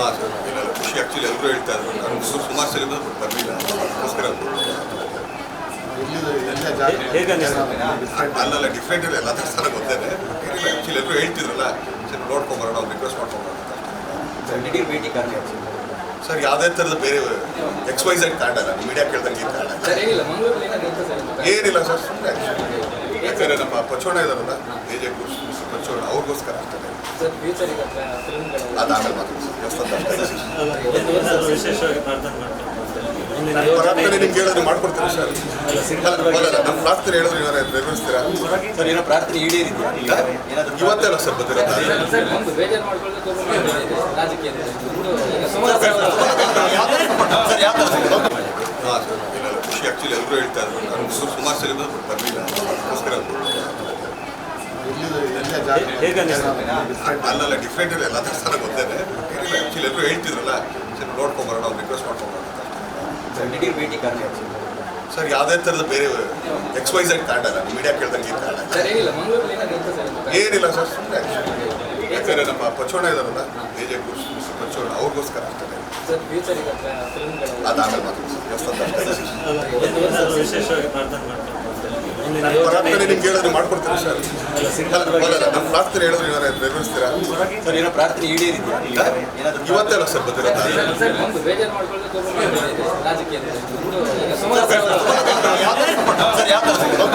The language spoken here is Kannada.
ಹಾಂ ಸರ್ ಇಲ್ಲ ಖುಷಿ ಆ್ಯಕ್ಚುಲಿ ಎಲ್ಲರೂ ಹೇಳ್ತಾ ಇದ್ರು. ನಾನು ಸುಮಾರು ಸಲ ಬಂದು ಬರಲಿಲ್ಲ. ಅದಕ್ಕೋಸ್ಕರ ಅಲ್ಲಲ್ಲ ಡಿಫ್ರೆಂಟ್ ಇಲ್ಲ ಎಲ್ಲ ಸ್ಥಾನ ಗೊತ್ತೇನೆ ಏನಿಲ್ಲ ಆ್ಯಕ್ಚುಲಿ ಎಲ್ಲರೂ ಹೇಳ್ತಿದ್ರಲ್ಲ ಸರ್ ನೋಡ್ಕೊಂಬರೋಣ ರಿಕ್ವೆಸ್ಟ್ ಮಾಡ್ಕೊಂಬರೋಣ ಸರ್ ಯಾವುದೇ ಥರದ ಬೇರೆ ಎಕ್ಸ್ ವೈ ಝೆಡ್ ಕಾರ್ಡ್ ಅಲ್ಲ ಮೀಡಿಯಾ ಕೇಳ್ದಂಗೆ ಕಾರ್ಡ್ ಏನಿಲ್ಲ? ಏನಿಲ್ಲ ಸರ್ ಸುಮ್ಮನೆ ಯಾಕಂದರೆ ನಮ್ಮ ಪಚೋಣ ಇದಾರಲ್ಲ ಎ ಜೆ ಪಚೋಣ ಅವ್ರಿಗೋಸ್ಕರ ಅಷ್ಟೇ ಅದಾಗಲ್ಲ ಪ್ರಾರ್ಥನೆ ನಿಮ್ಗೆ ಹೇಳಿದ್ರೆ ಮಾಡ್ಕೊಡ್ತೀನಿ ಸರ್ ಅಲ್ಲ ನಮ್ಮ ಪ್ರಾರ್ಥನೆ ಹೇಳಿದ್ರೆ ಏನಾರು ನೆರವೇರಿಸ್ತೀರಾ ಸರ್ ಏನೋ ಪ್ರಾರ್ಥನೆ ಈಡೇರಿದೆಯಾ ಇವತ್ತೆಲ್ಲ ಸರ್ ಬಂದಿರೋದು ಸರ್ ಯಾವ ಖುಷಿ ಆ್ಯಕ್ಚುಲಿ ಎಲ್ಲರೂ ಹೇಳ್ತಾ ಇದ್ರು. ನಾನು ಸುಮಾರು ಸರಿ ಬಂದು ಬರಲಿಲ್ಲ. ಅದಕ್ಕೋಸ್ಕರ ಅಲ್ಲಲ್ಲ ಡಿಫ್ರೆಂಟ್ ಇಲ್ಲ ಎಲ್ಲ ಸ್ಥಾನ ಗೊತ್ತೇನೆ ಏನಿಲ್ಲ ಆ್ಯಕ್ಚುಲಿ ಎಲ್ಲರೂ ಹೇಳ್ತಿದ್ರಲ್ಲ. ಸರ್ ನೋಡ್ಕೊಂಬರೋಣ ಅವ್ರು ರಿಕ್ವೆಸ್ಟ್ ಮಾಡ್ಕೊಂಬರೋಣ ಸರ್ ಯಾವುದೇ ಥರದ ಬೇರೆ ಎಕ್ಸ್ ವೈಸ್ ಆಗಿ ಕಾರ್ಡ್ ಅಲ್ಲ. ಮೀಡಿಯಾ ಕೇಳ್ದಂಗೆ ಏನು ಕಾರ್ಡ್ ಸರ್ ಏನಿಲ್ಲ ಸರ್ ಸುಮ್ಮನೆ ಯಾಕಂದರೆ ನಮ್ಮ ಪಚೋಣ ಇದಾರಲ್ಲ ಎ ಜೆ ಪಚೋಣ ಅವ್ರಿಗೋಸ್ಕರ ಫಿಲ್ಮ್ಗಳು ಅದಾಗಲ್ಲ ಮಾತ್ರ ವಿಶೇಷವಾಗಿ ಪ್ರಾರ್ಥನೆ ಮಾಡ್ತೀನಿ ನಿಮ್ಗೆ ಹೇಳಿದ್ರೆ ಮಾಡ್ಕೊಡ್ತೀರಾ ಸರ್. ಅಲ್ಲ ನಮ್ಮ ಪ್ರಾರ್ಥನೆ ಹೇಳಿದ್ರೆ ಏನಾರು ನೆರವೇರಿಸ್ತೀರಾ? ಸರ್ ಏನೋ ಪ್ರಾರ್ಥನೆ ಈಡೇರಿದೆಯಾ? ಇವತ್ತೆಲ್ಲ ಸರ್ ಬಂದಿರೋದು